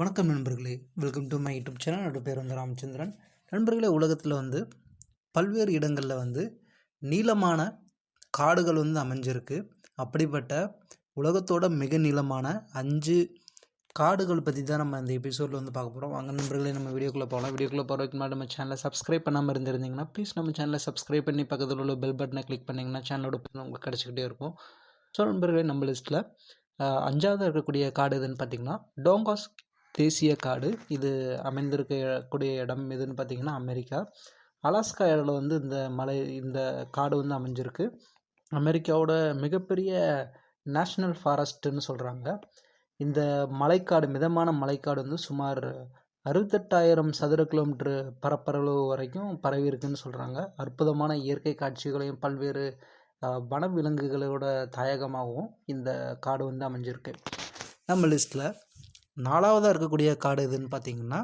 வணக்கம் நண்பர்களே. Welcome to my YouTube channel என்னோட பேர் வந்து ராமச்சந்திரன். நண்பர்களே உலகத்தில் வந்து பல்வேறு இடங்களில் வந்து நீளமான காடுகள் வந்து அமைஞ்சிருக்கு. அப்படிப்பட்ட உலகத்தோட மிக நீளமான அஞ்சு காடுகள் பற்றி தான் நம்ம இந்த எபிசோடில் வந்து பார்க்க போகிறோம் வாங்க நண்பர்களே நம்ம வீடியோக்குள்ளே போகலாம் வீடியோக்குள்ளே போகிறதுக்கு முன்னாடி நம்ம சேனலை சப்ஸ்கிரைப் பண்ணாமல் இருந்திருந்தீங்கன்னா ப்ளீஸ் நம்ம சேனலை சப்ஸ்கிரைப் பண்ணி பக்கத்தில் உள்ள பெல் பட்டனை கிளிக் பண்ணிங்கன்னா சேனலோட உங்களுக்கு கிடச்சிக்கிட்டே இருக்கும். ஸோ நண்பர்களே நம்ம லிஸ்ட்டில் அஞ்சாவது இருக்கக்கூடிய காடு எதுன்னு பார்த்தீங்கன்னா டோங்காஸ் தேசிய காடு. இது அமைந்திருக்கக்கூடிய இடம் எதுன்னு பார்த்தீங்கன்னா அமெரிக்கா. அலாஸ்கா இடத்துல வந்து இந்த மலை இந்த காடு வந்து அமைஞ்சிருக்கு. அமெரிக்காவோட மிகப்பெரிய நேஷ்னல் ஃபாரஸ்ட்டுன்னு சொல்கிறாங்க இந்த மலைக்காடு மிதமான மலைக்காடு வந்து சுமார் அறுபத்தெட்டாயிரம் சதுர கிலோமீட்டர் பரப்பளவு வரைக்கும் பரவி இருக்குன்னு சொல்கிறாங்க அற்புதமான இயற்கை காட்சிகளையும் பல்வேறு வனவிலங்குகளோட தாயகமாகவும் இந்த காடு வந்து அமைஞ்சிருக்கு. நம்ம லிஸ்ட்டில் நாலாவதாக இருக்கக்கூடிய காடு எதுன்னு பார்த்தீங்கன்னா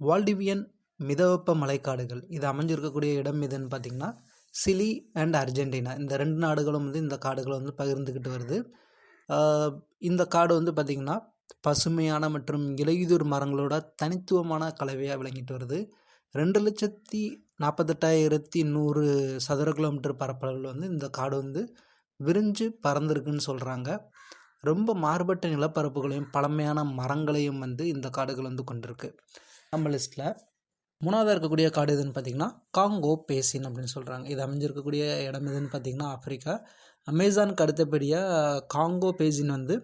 வால்டிவியன் மிதவெப்ப மலைக்காடுகள். இது அமைஞ்சிருக்கக்கூடிய இடம் எதுன்னு பார்த்தீங்கன்னா சிலி அண்ட் அர்ஜென்டினா. இந்த ரெண்டு நாடுகளும் வந்து இந்த காடுகளை வந்து பகிர்ந்துக்கிட்டு வருது. இந்த காடு வந்து பார்த்திங்கன்னா பசுமையான மற்றும் இலையுதிர் மரங்களோட தனித்துவமான கலவையாக விளங்கிட்டு வருது. ரெண்டு லட்சத்தி நாற்பத்தெட்டாயிரத்தி நூறு சதுர கிலோமீட்டர் பரப்பளவில் வந்து இந்த காடு வந்து விரிஞ்சு பறந்துருக்குன்னு சொல்கிறாங்க ரொம்ப மாறுபட்ட நிலப்பரப்புகளையும் பழமையான மரங்களையும் வந்து இந்த காடுகள் வந்து கொண்டிருக்கு. நம்ம லிஸ்ட்டில் மூணாவதாக இருக்கக்கூடிய காடு எதுன்னு பார்த்திங்கன்னா காங்கோ பேசின் அப்படின்னு சொல்கிறாங்க இது அமைஞ்சிருக்கக்கூடிய இடம் எதுன்னு பார்த்திங்கன்னா ஆஃப்ரிக்கா அமேசானுக்கு அடுத்தபடியாக காங்கோ பேசின் வந்து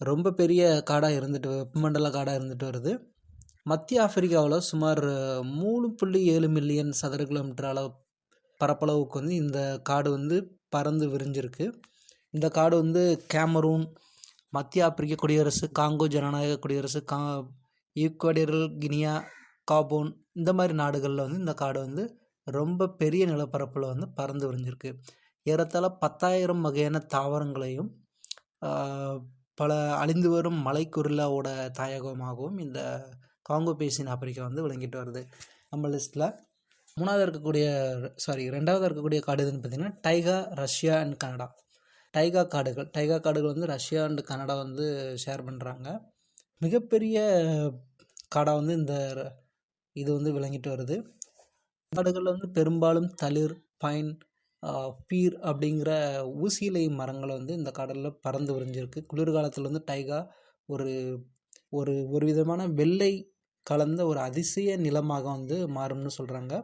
ரொம்ப பெரிய காடாக இருந்துட்டு வெப்பமண்டல காடாக இருந்துட்டு வருது. மத்திய ஆப்பிரிக்காவில் சுமார் மூணு புள்ளி ஏழு மில்லியன் சதுர கிலோமீட்டர் அளவு பரப்பளவுக்கு வந்து இந்த காடு வந்து பறந்து விரிஞ்சிருக்கு. இந்த காடு வந்து கேமரூன் மத்திய ஆப்பிரிக்க குடியரசு காங்கோ ஜனநாயக குடியரசு கா ஈக்குவடரல் கினியா காபோன் இந்த மாதிரி நாடுகளில் வந்து இந்த காடு வந்து ரொம்ப பெரிய நிலப்பரப்பில் வந்து பறந்து விரிஞ்சிருக்கு. ஏறத்தாழ பத்தாயிரம் வகையான தாவரங்களையும் பல அழிந்து வரும் மலைக்குருளாவோட தாயகமாகவும் இந்த காங்கோ பேசின் ஆப்பிரிக்கா வந்து விளங்கிட்டு வருது. நம்ம லிஸ்ட்டில் மூணாவது இருக்கக்கூடிய சாரி ரெண்டாவது இருக்கக்கூடிய காடு எதுன்னு பார்த்திங்கன்னா taiga Russia and Canada. Taiga காடுகள். டைகா காடுகள் வந்து ரஷ்யா அண்டு கனடா வந்து ஷேர் பண்ணுறாங்க மிகப்பெரிய காடாக வந்து இந்த இது வந்து விளங்கிட்டு வருது. காடுகளில் வந்து பெரும்பாலும் தளிர் பைன் பீர் அப்படிங்கிற ஊசியிலை மரங்களை வந்து இந்த கடலில் பறந்து விரிஞ்சிருக்கு. குளிர்காலத்தில் வந்து டைகா ஒரு ஒரு ஒரு விதமான வெள்ளை கலந்த ஒரு அதிசய நிலமாக வந்து மாறும்னு சொல்கிறாங்க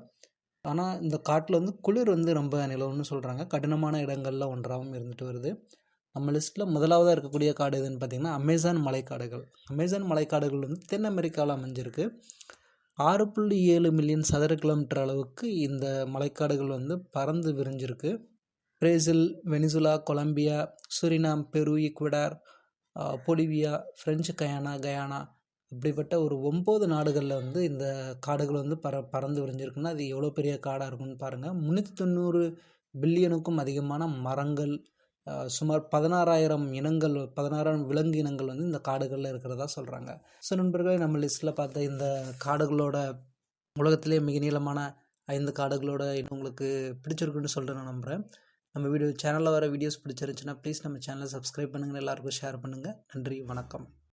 ஆனால் இந்த காட்டில் வந்து குளிர் வந்து ரொம்ப நிலவும்னு சொல்கிறாங்க கடினமான இடங்களில் ஒன்றாகவும் இருந்துட்டு வருது. நம்ம லிஸ்ட்டில் முதலாவதாக இருக்கக்கூடிய காடு எதுன்னு பார்த்திங்கன்னா அமேசான் மலைக்காடுகள். அமேசான் மலைக்காடுகள் வந்து தென் அமெரிக்காவில் அமைஞ்சிருக்கு. ஆறு புள்ளி ஏழு மில்லியன் சதுர கிலோமீட்டர் அளவுக்கு இந்த மலைக்காடுகள் வந்து பறந்து விரிஞ்சிருக்கு. Brazil Venezuela Colombia Suriname Peru Ecuador Bolivia French Guiana Guyana இப்படிப்பட்ட ஒரு ஒம்பது நாடுகளில் வந்து இந்த காடுகள் வந்து பற பறந்து விரிஞ்சிருக்குன்னா அது எவ்வளோ பெரிய காடாக இருக்குன்னு பாருங்கள் முந்நூற்றி தொண்ணூறு பில்லியனுக்கும் அதிகமான மரங்கள் சுமார் பதினாறாயிரம் இனங்கள் பதினாறாயிரம் விலங்கு இனங்கள் வந்து இந்த காடுகளில் இருக்கிறதா சொல்கிறாங்க ஸோ நண்பர்களே நம்ம லிஸ்ட்டில் பார்த்த இந்த காடுகளோட உலகத்திலே மிக நீளமான ஐந்து காடுகளோட உங்களுக்கு பிடிச்சிருக்குன்னு சொல்லிட்டு நான் நம்புகிறேன் நம்ம வீடியோ சேனலில் வர வீடியோஸ் பிடிச்சிருந்துச்சுன்னா ப்ளீஸ் நம்ம சேனலை சப்ஸ்கிரைப் பண்ணுங்கள் எல்லாருக்கும் ஷேர் பண்ணுங்கள் நன்றி வணக்கம்.